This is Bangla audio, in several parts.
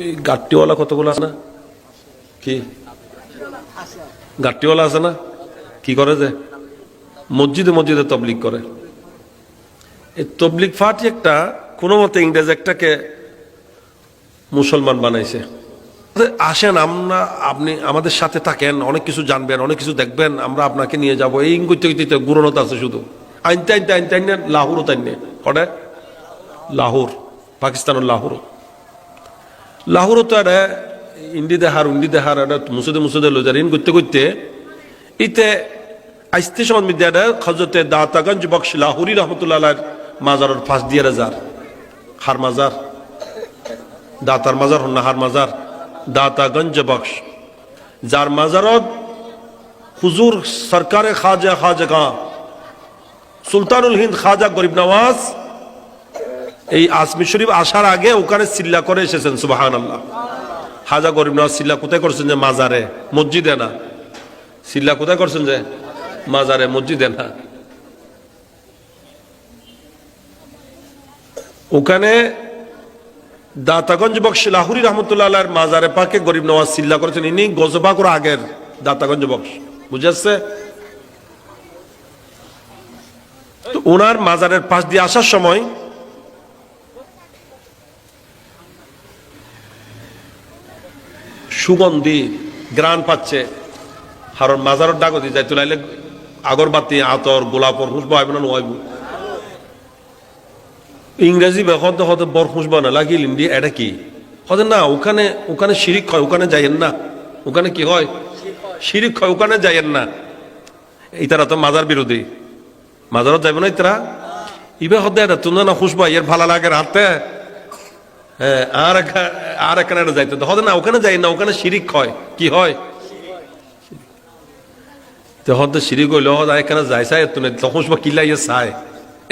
এই গাট্টিওয়ালা কতগুলো আছে না? কি? গাট্টিওয়ালা আছে না? কি করে যে? মসজিদে মসজিদে তবলিক করে। এই তবলিক ফাটি একটা কোনো মতে ইংরেজ একটাকে মুসলমান বানাইছে। আসেন, আমরা আপনি আমাদের সাথে থাকেন, অনেক কিছু জানবেন, অনেক কিছু দেখবেন, আমরা আপনাকে নিয়ে যাব। এই ইঙ্গুতে ইঙ্গুতে গুরনত আছে শুধু। আইনতে আইনতে আইনতে আইনে লাহুরও তাইনে কটে? লাহোর, পাকিস্তানের লাহোর লাহোরও তো এটা ইন্ডি দেহার, উন্ডি দেহার এটা মুসুদে মুসুদে লোজার ইন করতে করতে ইতে আইস্তে সমাজ মিডিয়াটা খজতে দাতাগঞ্জ বক্স লাহুরি রহমতুল্লাহ মাজারের ফাঁস দিয়ে যার। হার মাজার, দাতার মাজার হন না হার মাজার, দাতাগঞ্জ বক্স। যার মাজারত হুজুর সরকারে খাজা খাজা সুলতানুল হিন্দ খাজা গরিব নওয়াজ এই আসমি শরীফ আসার আগে ওখানে সিল্লা করে এসেছেন সুবাহান আল্লাহ হাজা গরিব নওয়াজ সিল্লা কোথায় করছেন যে? মাজারে, মসজিদে না? সিল্লা কোথায় করছেন যে? মাজারে, মসজিদে না? ওখানে দাতাগঞ্জ বক্স লাহুরি রহমতুল্লাহ মাজারে পাকে গরিব নওয়াজ সিল্লা করেছেন। ইনি গজবা করে আগের দাতাগঞ্জ বক্স। বুঝাচ্ছে ওনার মাজারের পাশ দিয়ে আসার সময় সুগন্ধি গ্রান পাচ্ছে। হারণ মাজারের ডাগতি যাই তুলাইলে আগরবাতি, আতর, গোলাপর খুশবো আইব না নোয়াইব। ইংরেজি বেখন তো হতে বর খুশবো না লাগিল ইন্ডি এটা কি? হতে না, ওখানে ওখানে শিরিক হয়, ওখানে যাইয়েন না। ওখানে কি হয়? শিরিক হয়, ওখানে যাইয়েন না। ইতারা তো মাজার বিরোধী। মাজারত যাইব না ইতারা? ইবে হতে এটা তুমি না খুশবা এর ভালো লাগে হাতে হ্যাঁ আর আর একটা যাইতে হতে না, ওখানে যাই না, ওখানে শিরিক হয়। কি হয়? তো হতে শিরিক হইল হতে এখানে যাই চাই তুমি তখন সময় কিলাই চাই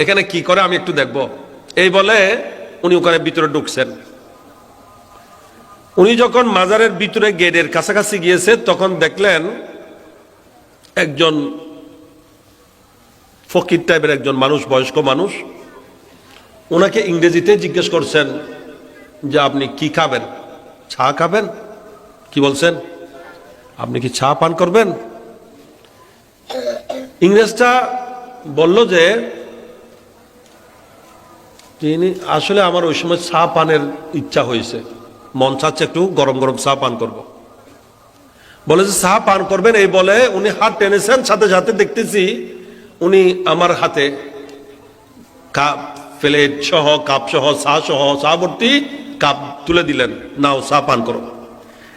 এখানে কি করে? আমি একটু দেখব। এই বলে উনি ওখানে ভিতরে ঢুকছেন। উনি যখন মাজারের ভিতরে গেটের কাছাকাছি গিয়েছে, তখন দেখলেন একজন ফকির টাইপের একজন মানুষ, বয়স্ক মানুষ। ওনাকে ইংরেজিতে জিজ্ঞেস করছেন যে আপনি কি খাবেন? চা খাবেন? কি বলছেন? আপনি কি চা পান করবেন? ইংরেজটা বলল যে, তিনি আসলে আমার ওই সময় চা পানের ইচ্ছা হয়েছে। মন চাচ্ছে একটু গরম গরম চা পান করব। বলে যে, চা পান করবেন? এই বলে উনি হাত টেনেছেন, সাথে সাথে দেখতেছি উনি আমার হাতে কাপ, প্লেট সহ, কাপ সহ, চা সহ, চা ভর্তি কাপ তুলে দিলেন, নাও চা পান করো।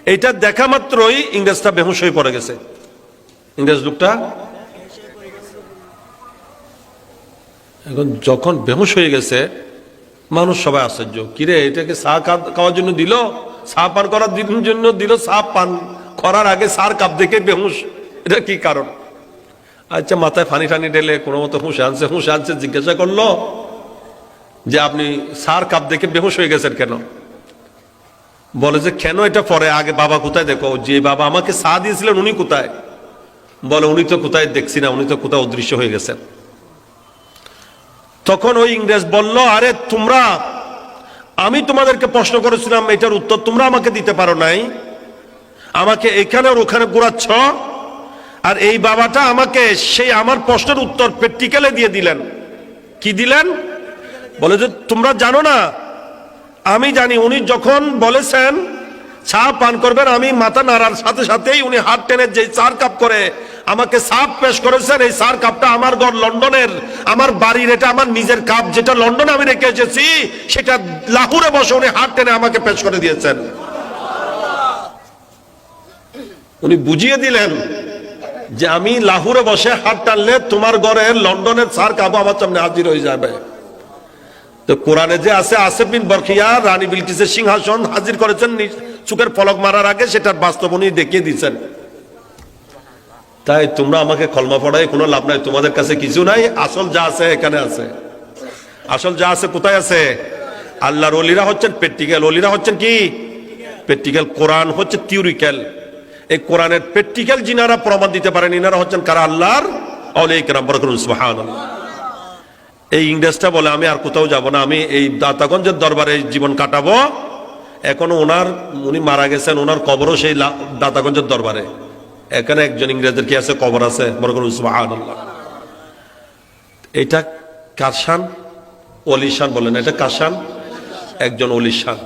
এইটা দেখা মাত্রই ইংরেজটা বেহুশ হয়ে পড়ে গেছে। ইংরেজ লোকটা? এখন যখন বেহুশ হয়ে গেছে, মানুষ সবাই আশ্চর্য, কিরে, এটাকে চা খাওয়ার জন্য দিল? চা পান করার দিন- জন্য দিল চা পান। করার আগে সার কাপ দেখে বেহুশ। এটা কি কারণ? আচ্ছা মাথায় ফানি টানি ঢেলে কোনো মতো হুঁশ আনছে হুঁশ আনছে, জিজ্ঞাসা করল যে আপনি সার কাপ দেখে বেহোশ হয়ে গেছেন কেন? বলে যে, কেন এটা পরে? আগে বাবা কোথায় দেখো? যে বাবা আমাকে সা দিয়েছিলেন উনি কোথায়? বলে, উনি তো কোথায় দেখছি না, উনি তো কোথায় অদৃশ্য হয়ে গেছেন। তখন ওই ইংরেজ বলল, আরে তোমরা, আমি তোমাদেরকে প্রশ্ন করেছিলাম, এটার উত্তর তোমরা আমাকে দিতে পারো নাই। আমাকে এখানে আর ওখানে ঘুরাচ্ছ, আর এই বাবাটা আমাকে সেই আমার প্রশ্নের উত্তর প্র্যাকটিক্যালে দিয়ে দিলেন। কি দিলেন? বলে যে, তোমরা জানো না, আমি জানি, উনি যখন বলেছেন চা পান করবেন, আমি মাথা নাড়ার সাথে সাথেই উনি হাত টেনে যে চার কাপ করে আমাকে সাপ পেশ করেছেন, এই চার কাপটা আমার ঘর লন্ডনের, আমার বাড়ির, এটা আমার নিজের কাপ, যেটা লন্ডনে আমি রেখে এসেছি, সেটা লাহুরে বসে উনি হাত টেনে আমাকে পেশ করে দিয়েছেন। উনি বুঝিয়ে দিলেন যে, আমি লাহুরে বসে হাত টানলে তোমার ঘরে লন্ডনের সার কাবু আমার সামনে হাজির হয়ে যাবে। তো কোরআনে যে আছে, আসেফ বিন বরখিয়া রানী বিলকিসের সিংহাসন হাজির করেছেন চুকের ফলক মারার আগে, সেটার বাস্তব উনি দেখিয়ে দিচ্ছেন তাই তোমরা আমাকে কলমা পড়ায় কোনো লাভ নাই, তোমাদের কাছে কিছু নাই, আসল যা আছে এখানে আছে। আসল যা আছে কোথায় আছে? আল্লাহর অলিরা হচ্ছেন প্র্যাকটিক্যাল। অলিরা হচ্ছেন কি? প্র্যাকটিক্যাল কোরআন হচ্ছে থিওরিক্যাল। এই কোরআনের প্র্যাকটিক্যাল যিনারা প্রমাণ দিতে পারেন, ইনারা হচ্ছেন কারা? আল্লাহর অলিক রাব্বর সুবহানাল্লাহ। এই ইংরেজটা বলে, আমি আর কোথাও যাব না, আমি এই দাতাগঞ্জের দরবারে জীবন কাটাবো। এখনও ওনার, উনি মারা গেছেন, ওনার কবরও সেই দাতাগঞ্জের দরবারে। এখানে একজন ইংরেজের কি আছে? কবর আছে। এটা কারশান? অলিশান বলেন এটা কারশান? একজন অলিশান